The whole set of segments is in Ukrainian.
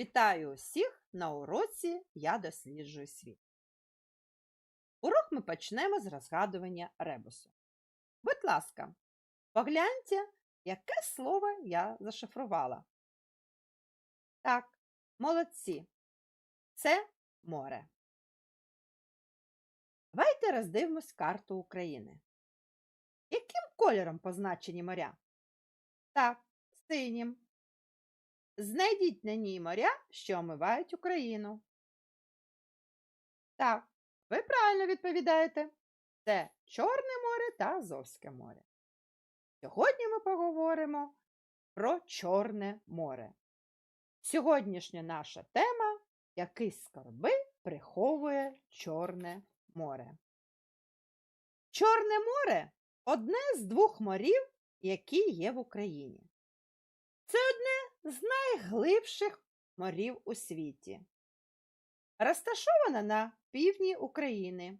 Вітаю усіх на уроці Я досліджую світ. Урок ми почнемо з розгадування ребусу. Будь ласка, погляньте, яке слово я зашифрувала. Так, молодці. Це море. Давайте роздивимось карту України. Яким кольором позначені моря? Так, синім. Знайдіть на ній моря, що омивають Україну. Так, ви правильно відповідаєте. Це Чорне море та Азовське море. Сьогодні ми поговоримо про Чорне море. Сьогоднішня наша тема який скарби приховує Чорне море. Чорне море одне з двох морів, які є в Україні. Це одне з найглибших морів у світі. Розташоване на півдні України.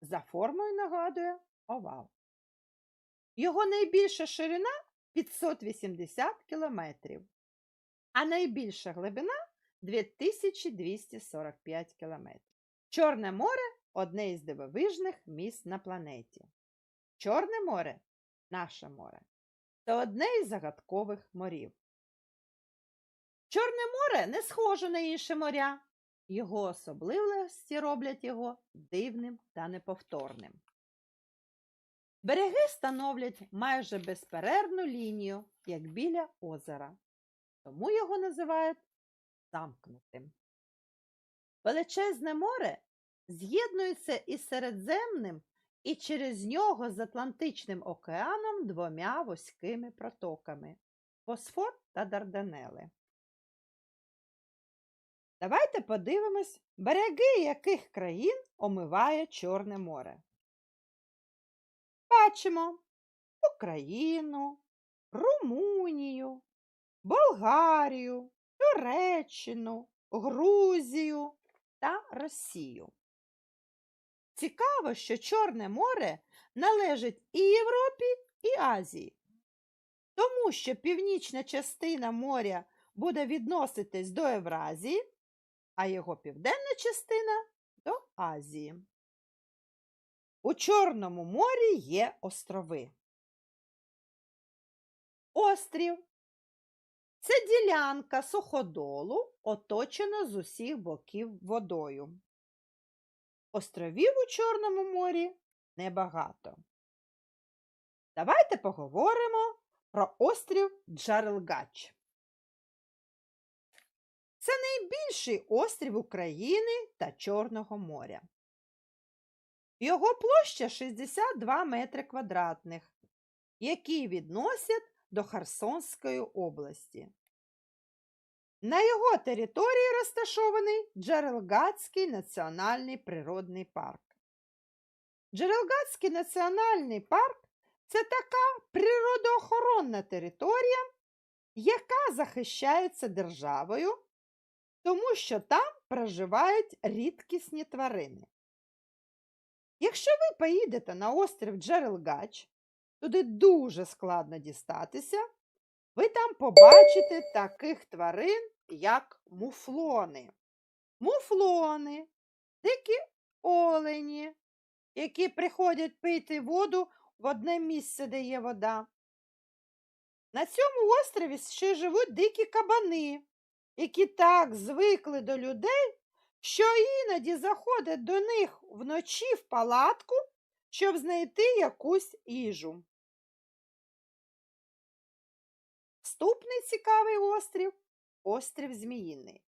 За формою нагадує овал. Його найбільша ширина 580 кілометрів, а найбільша глибина 2245 кілометрів. Чорне море одне із дивовижних міст на планеті. Чорне море наше море. Це одне із загадкових морів. Чорне море не схоже на інші моря. Його особливості роблять його дивним та неповторним. Береги становлять майже безперервну лінію, як біля озера, тому його називають замкнутим. Величезне море з'єднується із Середземним і через нього з Атлантичним океаном двома вузькими протоками Босфор та Дарданели. Давайте подивимось, береги яких країн омиває Чорне море. Бачимо Україну, Румунію, Болгарію, Туреччину, Грузію та Росію. Цікаво, що Чорне море належить і Європі, і Азії, тому що північна частина моря буде відноситись до Євразії, а його південна частина до Азії. У Чорному морі є острови. Острів це ділянка суходолу, оточена з усіх боків водою. Островів у Чорному морі небагато. Давайте поговоримо про острів Джарелгач. Це найбільший острів України та Чорного моря. Його площа 62 метри квадратних, які відносять до Херсонської області. На його території розташований Джерелгацький національний природний парк. Джерелгацький національний парк це така природоохоронна територія, яка захищається державою, тому що там проживають рідкісні тварини. Якщо ви поїдете на острів Джерелгач, туди дуже складно дістатися, ви там побачите таких тварин, як муфлони. Муфлони, дикі олені, які приходять пити воду в одне місце, де є вода. На цьому острові ще живуть дикі кабани, які так звикли до людей, що іноді заходять до них вночі в палатку, щоб знайти якусь їжу. Наступний цікавий острів острів Зміїний.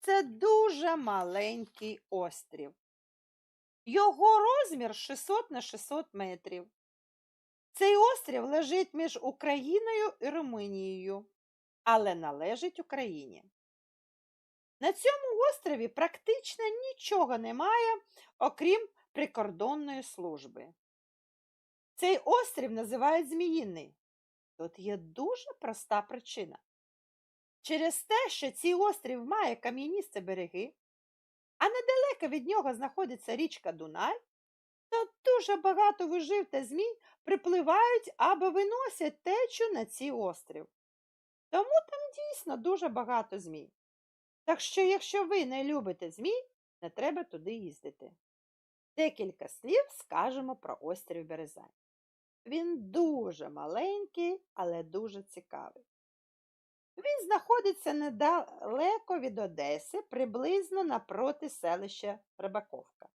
Це дуже маленький острів. Його розмір 600 на 600 метрів. Цей острів лежить між Україною і Румунією, але належить Україні. На цьому острові практично нічого немає, окрім прикордонної служби. Цей острів називають Зміїний. Тут є дуже проста причина. Через те, що цей острів має кам'яністі береги, а недалеко від нього знаходиться річка Дунай, то дуже багато вижив та змій припливають або виносять течу на цей острів. Тому там дійсно дуже багато змій. Так що, якщо ви не любите змій, не треба туди їздити. Декілька слів скажемо про острів Березань. Він дуже маленький, але дуже цікавий. Він знаходиться недалеко від Одеси, приблизно напроти селища Рибаковка.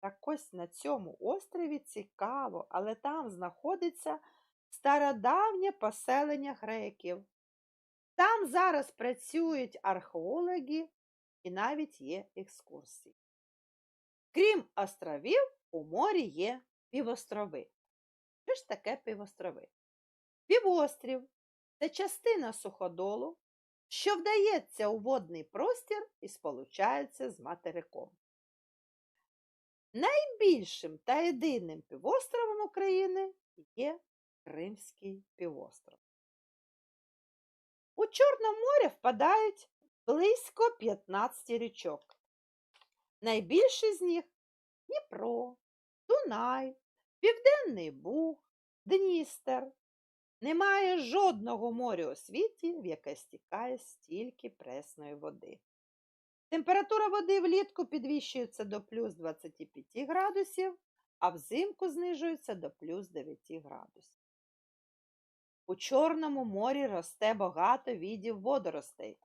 Так ось на цьому острові цікаво, але там знаходиться стародавнє поселення греків. Там зараз працюють археологи і навіть є екскурсії. Крім островів, у морі є півострови. Що ж таке півострови? Півострів це частина суходолу, що вдається у водний простір і сполучається з материком. Найбільшим та єдиним півостровом України є Кримський півостров. У Чорне море впадають близько 15 річок. Найбільші з них Дніпро, Дунай, Південний Буг, Дністер. Немає жодного моря у світі, в яке стікає стільки пресної води. Температура води влітку підвищується до плюс 25 градусів, а взимку знижується до плюс 9 градусів. У Чорному морі росте багато видів водоростей.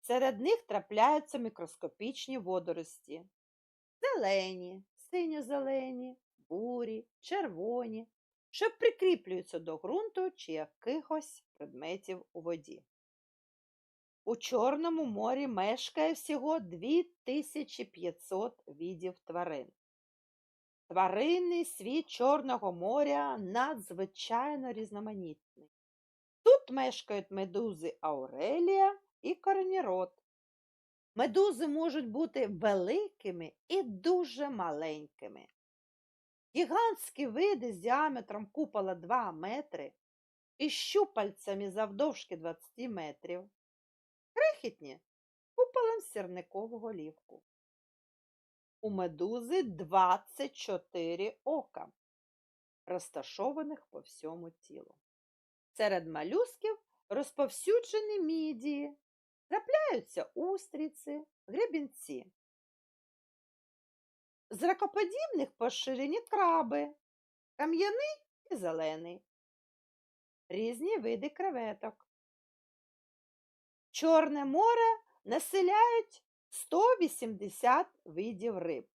Серед них трапляються мікроскопічні водорості. Зелені, синьо-зелені, бурі, червоні, що прикріплюються до ґрунту чи якихось предметів у воді. У Чорному морі мешкає всього 2500 видів тварин. Тваринний світ Чорного моря надзвичайно різноманітний. Тут мешкають медузи Аурелія і корнірод. Медузи можуть бути великими і дуже маленькими. Гігантські види з діаметром купола 2 метри і щупальцями завдовжки 20 метрів. Крихітні куполом сірникового лівку. У медузи 24 ока, розташованих по всьому тілу. Серед малюсків розповсюджені мідії, трапляються устриці, гребінці. З ракоподібних поширені краби, кам'яний і зелений, різні види креветок. Чорне море населяють 180 видів риб,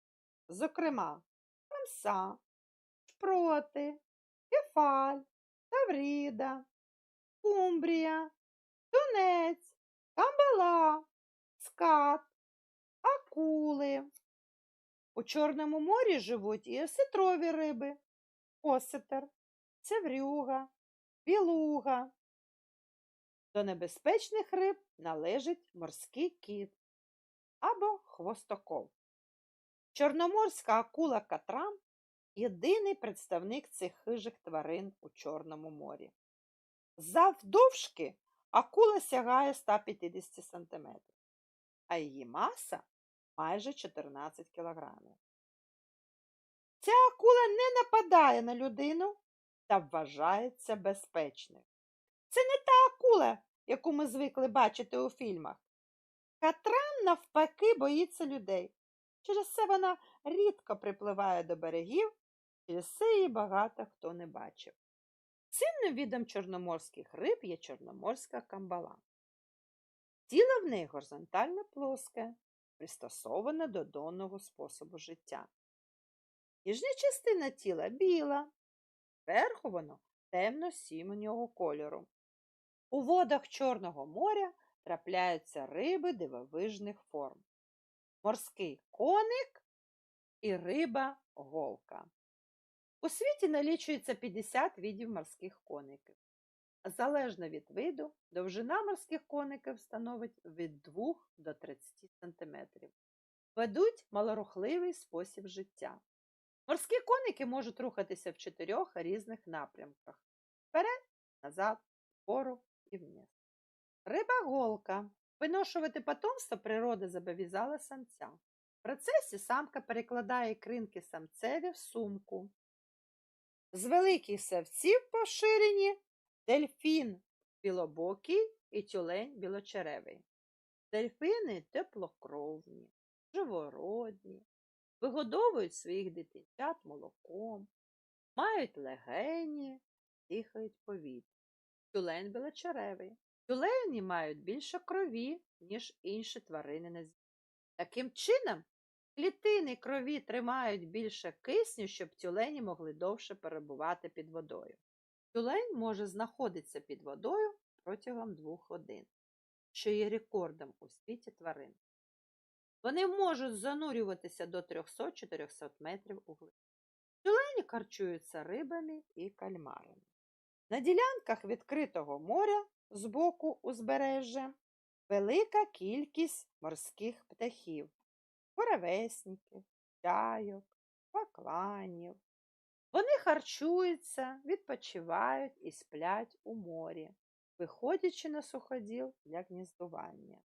зокрема, хамса, шпроти, кефаль, тавріда, кумбрія, тунець, камбала, скат, акули. У Чорному морі живуть і осетрові риби, осетер, цеврюга, білуга. До небезпечних риб належить морський кіт або хвостокол. Чорноморська акула катран єдиний представник цих хижих тварин у Чорному морі. Завдовжки акула сягає 150 см, а її маса майже 14 кг. Ця акула не нападає на людину та вважається безпечною. Це не та акула, яку ми звикли бачити у фільмах. Катран, навпаки, боїться людей. Через це вона рідко припливає до берегів, через це її багато хто не бачив. Цінним видом чорноморських риб є чорноморська камбала. Тіло в неї горизонтально плоске, пристосоване до донного способу життя. Ніжня частина тіла біла, зверху воно темно-сімонього кольору. У водах Чорного моря трапляються риби дивовижних форм. Морський коник і риба голка. У світі налічується 50 видів морських коників. Залежно від виду, довжина морських коників становить від 2 до 30 см. Ведуть малорухливий спосіб життя. Морські коники можуть рухатися в чотирьох різних напрямках вперед, назад, вгору і вниз. Риба голка. Виношувати потомство природа зобов'язала самця. В процесі самка перекладає кринки самцеві в сумку. З великих савців поширені дельфін, білобокий і тюлень білочеревий. Дельфини теплокровні, живородні, вигодовують своїх дитинчат молоком, мають легені, дихають повітря. Тюлень білочеревий. Тюлені мають більше крові, ніж інші тварини на землі. Таким чином, клітини крові тримають більше кисню, щоб тюлені могли довше перебувати під водою. Тюлень може знаходитися під водою протягом двох годин, що є рекордом у світі тварин. Вони можуть занурюватися до 300-400 метрів у глибину. Тюлені харчуються рибами і кальмарами. На ділянках відкритого моря з боку узбережжя велика кількість морських птахів, буревесників, чайок, бакланів. Вони харчуються, відпочивають і сплять у морі, виходячи на суходіл для гніздування.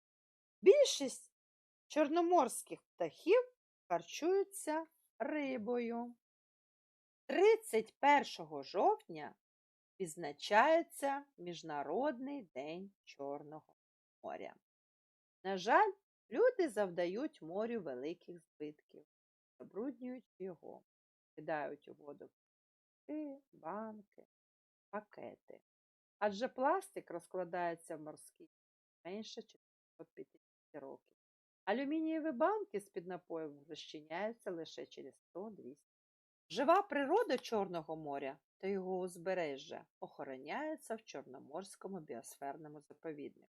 Більшість чорноморських птахів харчуються рибою. 31 жовтня відзначається Міжнародний день Чорного моря. На жаль, люди завдають морю великих збитків, забруднюючи його, кидають у воду банки, пакети. Адже пластик розкладається в морській менше 450 років. Алюмінієві банки з-під напоїв розчиняються лише через 100-200 Жива природа Чорного моря та його узбережжя охороняються в Чорноморському біосферному заповіднику.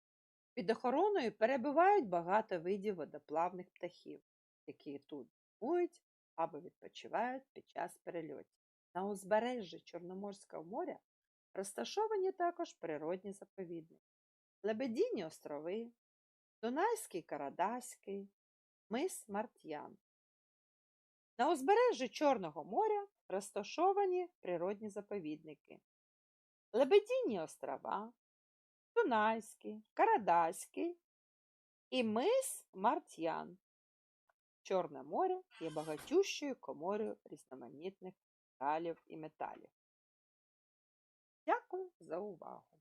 Під охороною перебувають багато видів водоплавних птахів, які тут зимують або відпочивають під час перельотів. На узбережжі Чорноморського моря розташовані також природні заповідники, Лебедіні острови, Дунайський Карадаський, мис Март'ян. На узбережжі Чорного моря розташовані природні заповідники. Лебедінні острова, Дунайський, Карадаський і мис Март'ян. Чорне море є багатющою коморою різноманітних металів і металів. Дякую за увагу!